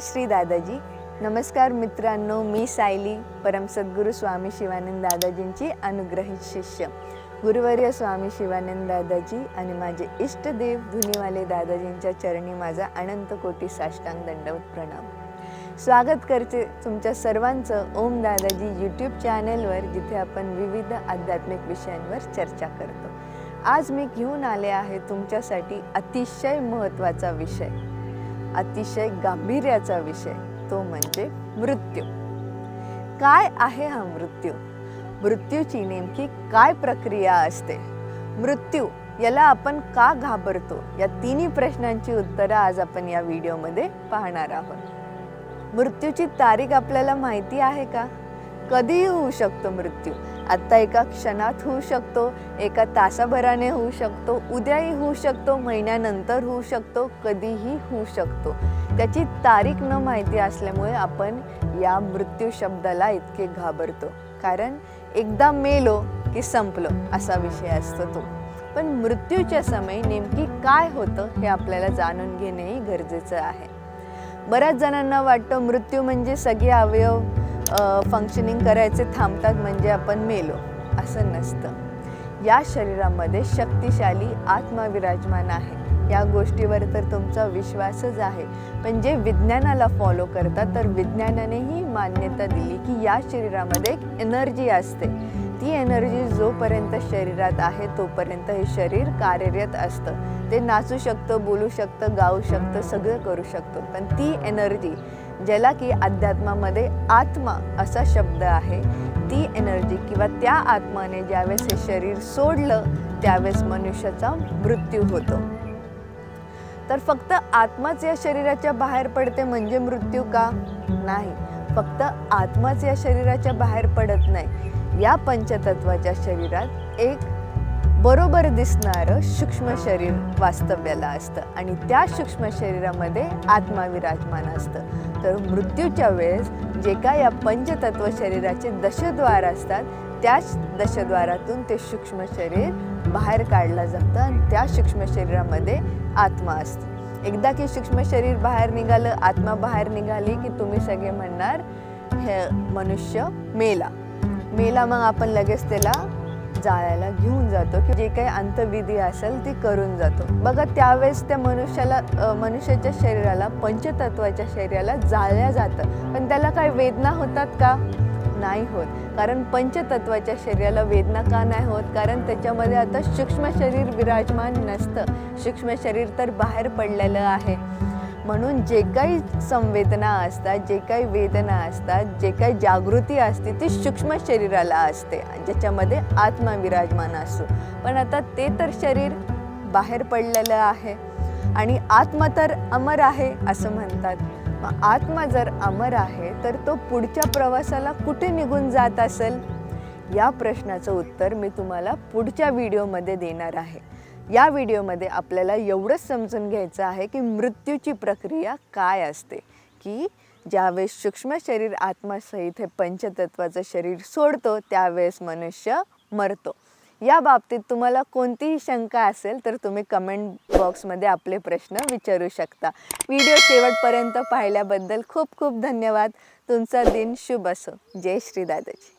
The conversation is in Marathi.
श्री दादाजी. नमस्कार मित्रांनो मी सायली परमसद्गुरू स्वामी शिवानंद दादाजींची अनुग्रहित शिष्य. गुरुवर्य स्वामी शिवानंद दादाजी आणि माझे इष्टदेव धुनीवाले दादाजींच्या चरणी माझा अनंत कोटी साष्टांग दंडवत प्रणाम. स्वागत करते तुमच्या सर्वांचं ओम दादाजी यूट्यूब चॅनेलवर जिथे आपण विविध आध्यात्मिक विषयांवर चर्चा करतो. आज मी घेऊन आले आहे तुमच्यासाठी अतिशय महत्त्वाचा विषय. अतिशय गांभीर्याचा विषय तो म्हणजे मृत्यू. काय आहे हा मृत्यू? मृत्यूची नेमकी काय प्रक्रिया असते? मृत्यू याला आपण का घाबरतो? या तिन्ही प्रश्नांची उत्तरं आज आपण या व्हिडिओमध्ये पाहणार आहोत. मृत्यूची तारीख आपल्याला माहिती आहे का? कधीही होऊ शकतो मृत्यू. आत्ता एका क्षणात होऊ शकतो एका तासाभराने होऊ शकतो उद्याही होऊ शकतो महिन्यानंतर होऊ शकतो कधीही होऊ शकतो. त्याची तारीख न माहिती असल्यामुळे आपण या मृत्यू शब्दाला इतके घाबरतो. कारण एकदा मेलो की संपलो असा विषय असतो तो. पण मृत्यूच्या समय नेमकी काय होतं हे आपल्याला जाणून घेणेही गरजेचं आहे. बऱ्याच जणांना वाटतं मृत्यू म्हणजे सगळे अवयव फंक्शनिंग करायचे थांबतात म्हणजे आपण मेलो असं नसतं. या शरीरामध्ये शक्तिशाली आत्मा विराजमान आहे. या गोष्टीवर तर तुमचा विश्वासच आहे. पण जे विज्ञानाला फॉलो करतात तर विज्ञानानेही मान्यता दिली की या शरीरामध्ये एक एनर्जी असते. ती एनर्जी जोपर्यंत शरीरात आहे तोपर्यंत हे शरीर कार्यरत असतं. ते नाचू शकतं बोलू शकतं गाऊ शकतं सगळं करू शकतो. पण ती एनर्जी ज्याला की अध्यात्मामध्ये आत्मा असा शब्द आहे. ती एनर्जी किंवा त्या आत्माने ज्यावेळेस हे शरीर सोडलं त्यावेळेस मनुष्याचा मृत्यू होतो. तर फक्त आत्माच या शरीराच्या बाहेर पडते म्हणजे मृत्यू का? नाही. फक्त आत्माच या शरीराच्या बाहेर पडत नाही. या पंचतत्वाच्या शरीरात एक बरोबर दिसणारं सूक्ष्म शरीर वास्तव्याला असतं आणि त्या सूक्ष्म शरीरामध्ये आत्मा विराजमान असतं. तर मृत्यूच्या वेळेस जे काय या पंचतत्व शरीराचे दशद्वार असतात त्याच दशद्वारातून ते सूक्ष्म शरीर बाहेर काढलं जातं आणि त्या सूक्ष्म शरीरामध्ये आत्मा असतो. एकदा की सूक्ष्म शरीर बाहेर निघालं आत्मा बाहेर निघाली की तुम्ही सगळे म्हणणार हे मनुष्य मेला. मेला मग आपण लगेच त्याला जाळायला घेऊन जातो की जे काही अंतविधी असेल ती करून जातो. बघा त्यावेळेस त्या मनुष्याला मनुष्याच्या शरीराला पंचतत्वाच्या शरीराला जाळल्या जातं. पण त्याला काय वेदना होतात का? नाही होत. कारण पंचतत्वाच्या शरीराला वेदना का नाही होत? कारण त्याच्यामध्ये आता सूक्ष्म शरीर विराजमान नसतं. सूक्ष्म शरीर तर बाहेर पडलेलं आहे. म्हणून जे काही संवेदना असतात जे काही वेदना असतात जे काही जागृती असते ती सूक्ष्म शरीराला असते ज्याच्यामध्ये आत्मा विराजमान असतो. पण आता ते तर शरीर बाहेर पडलेलं आहे आणि आत्मा तर अमर आहे असं म्हणतात. मग आत्मा जर अमर आहे तर तो पुढच्या प्रवासाला कुठे निघून जात असेल? या प्रश्नाचं उत्तर मी तुम्हाला पुढच्या व्हिडिओमध्ये देणार आहे. या व्हिडिओमध्ये आपल्याला एवढंच समजून घ्यायचं आहे की मृत्यूची प्रक्रिया काय असते की ज्यावेळेस सूक्ष्म शरीर आत्मासहित हे पंचतत्वाचं शरीर सोडतो त्यावेळेस मनुष्य मरतो. या बाबतीत तुम्हाला कोणतीही शंका असेल तर तुम्ही कमेंट बॉक्समध्ये आपले प्रश्न विचारू शकता. व्हिडिओ शेवटपर्यंत पाहिल्याबद्दल खूप खूप धन्यवाद. तुमचा दिन शुभ असो. जय श्री दादाजी.